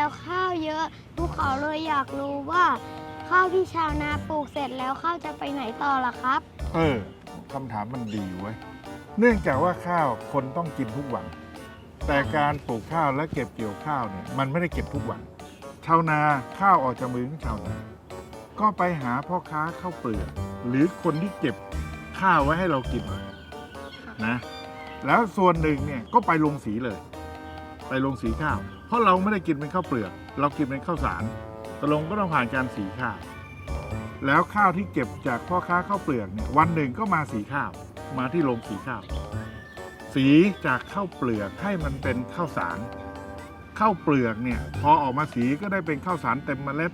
แล้วข้าวเยอะภูเขาเลยอยากรู้ว่า ข้าวที่ชาวนาปลูกเสร็จแล้วข้าวจะไปไหนต่อล่ะครับ เออคำถามมันดีเว้ย เนื่องจากว่าข้าวคนต้องกินทุกวัน แต่การปลูกข้าวและเก็บเกี่ยวข้าวเนี่ยมันไม่ได้เก็บทุกวัน ชาวนาข้าวออกจากมือของชาวนาก็ไปหาพ่อค้าข้าวเปลือกหรือคนที่เก็บข้าวไว้ให้เรากินนะ แล้วส่วนหนึ่งเนี่ยก็ไปลงสีเลย ไปลงสีข้าว เพราะเราไม่ได้กินเป็นข้าวเปลือก เรากินเป็นข้าวสารตกลงก็ต้องผ่านการสีข้าว แล้วข้าวที่เก็บจากพ่อค้าข้าวเปลือกเนี่ยวันหนึ่งก็มาสีข้าว มาที่โรงสีข้าว สีจากข้าวเปลือกให้มันเป็นข้าวสารข้าวเปลือกเนี่ยพอออกมาสีก็ได้เป็นข้าวสารเต็มเมล็ด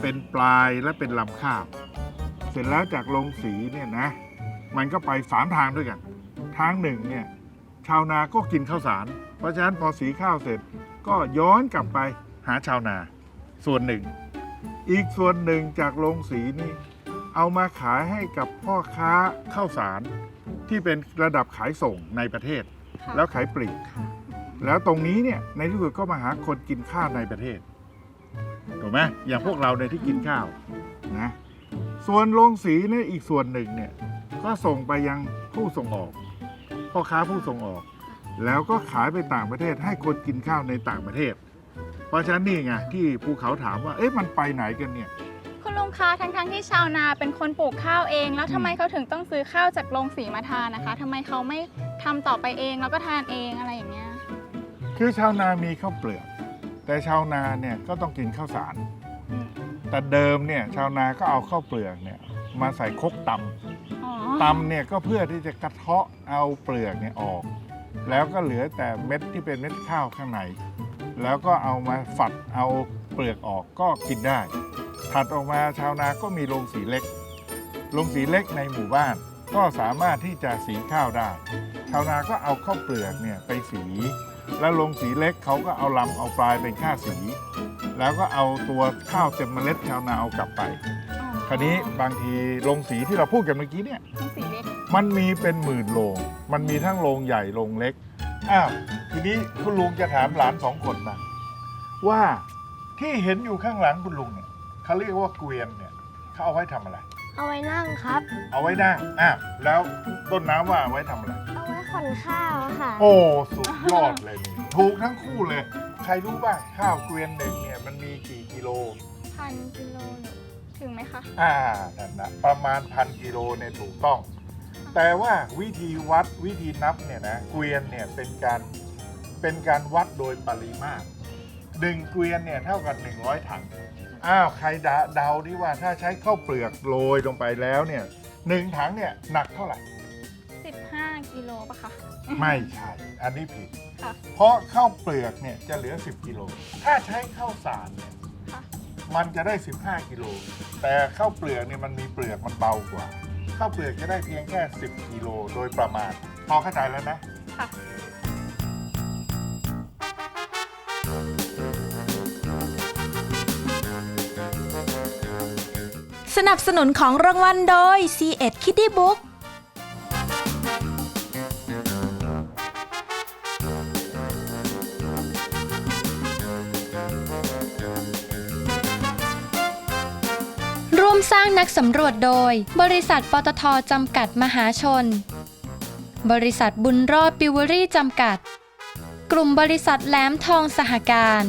เป็นปลายและเป็นลำข้าว เสร็จแล้วจากโรงสีเนี่ยนะ มันก็ไปสามทางด้วยกัน ทางหนึ่งเนี่ย ชาวนาก็กินข้าวสาร เพราะฉะนั้นพอสีข้าวเสร็จก็ย้อนกลับไปหาชาวนา ส่วนหนึ่ง อีกส่วนหนึ่งจากโรงสีนี่เอามาขายให้กับพ่อค้าข้าวสารที่เป็นระดับขายส่งในประเทศ ค่ะแล้วขายปลีกแล้วตรงนี้เนี่ยในที่สุดก็มาหาคนกินข้าวในประเทศถูกไหมอย่างพวกเราในยที่กินข้าวนะส่วนโรงสีเนี่ยอีกส่วนหนึ่งเนี่ยก็ส่งไปยังผู้ส่งออก พ่อค้าผู้ส่งออก แล้วก็ขายไปต่างประเทศให้คนกินข้าวในต่างประเทศ เพราะฉะนั้นนี่ไงที่ภูเขาถามว่าเอ๊ะมันไปไหนกันเนี่ยคุณลุงคะทั้งทั้งๆที่ชาวนาเป็นคนปลูกข้าวเอง แล้วทำไมเขาถึงต้องซื้อข้าวจากโรงสีมาทานนะคะทำไมเขาไม่ทำต่อไปเองแล้วก็ทานเองอะไรอย่างเงี้ยคือชาวนามีข้าวเปลือก แต่ชาวนาเนี่ยก็ต้องกินข้าวสารอืมแต่เดิมเนี่ยชาวนาก็เอาข้าวเปลือกเนี่ยมาใส่ครกตำอ๋อ ตำเนี่ยก็เพื่อที่จะกระเทาะเอาเปลือกเนี่ยออก แล้วก็เหลือแต่เม็ดที่เป็นเม็ดข้าวข้างใน แล้วก็เอามาฝัดเอาเปลือกออกก็กินได้ ถัดออกมาชาวนาก็มีโรงสีเล็ก โรงสีเล็กในหมู่บ้าน ก็สามารถที่จะสีข้าวได้ ชาวนาก็เอาข้าวเปลือกเนี่ยไปสี แล้วโรงสีเล็กเขาก็เอาลำเอาปลายเป็นค่าสี แล้วก็เอาตัวข้าวเต็มเมล็ดชาวนาเอากลับไป คราวนี้บางทีโรงสีที่เราพูดกันเมื่อกี้เนี่ยโรงสีเล็กมันมีเป็นหมื่นโรงมันมีทั้งโรงใหญ่โรงเล็กอ้าวทีนี้คุณลุงจะถามหลานสองคนมาว่าที่เห็นอยู่ข้างหลังคุณลุงเนี่ยเขาเรียกว่าเกวียนเนี่ยเขาเอาไว้ทำอะไร เอาไว้นั่งครับ เอาไว้นั่งอ้าวแล้วต้นน้ำว่าเอาไว้ทำอะไร เอาไว้ขนข้าวค่ะ โอ้สุดยอดเลยนี่ถูกทั้งคู่เลย ใครรู้บ้างข้าวเกวียนหนึ่งเนี่ยมันมีกี่กิโล พันกิโลหรือ ถึงไหมคะ อ่านั่นนะประมาณพันกิโลเนี่ยถูกต้อง แต่ว่าวิธีวัดวิธีนับเนี่ยนะเกวียนเนี่ยเป็นการเป็นการวัดโดยปริมาตรหนึ่งเกวียนเนี่ยเท่ากับ 100 ถังอ้าวใครเดาเดาดิว่าถ้าใช้ข้าวเปลือกโรยลงไปแล้วเนี่ยหนึ่งถังเนี่ยหนักเท่าไหร่ 15 กิโลปะคะ ไม่ใช่ อันนี้ผิด ค่ะ เพราะข้าวเปลือกเนี่ยจะเหลือ 10 กิโล ถ้าใช้ข้าวสารเนี่ยค่ะ มันจะได้ 15 กิโล แต่ข้าวเปลือกเนี่ยมันมีเปลือกมันเบากว่า ข้าวเปลือกจะได้เพียงแค่ 10 กิโลโดยประมาณ พอเข้าใจแล้วนะ ค่ะ สนับสนุนของรางวัลโดย C1 Kitty Book ร่ว มสร้างนักสำรวจโดย บริษัทปตทจำกัดมหาชน บริษัทบุญรอดปิวเวอรี่จำกัด กลุ่มบริษัทแหลมทองสหการ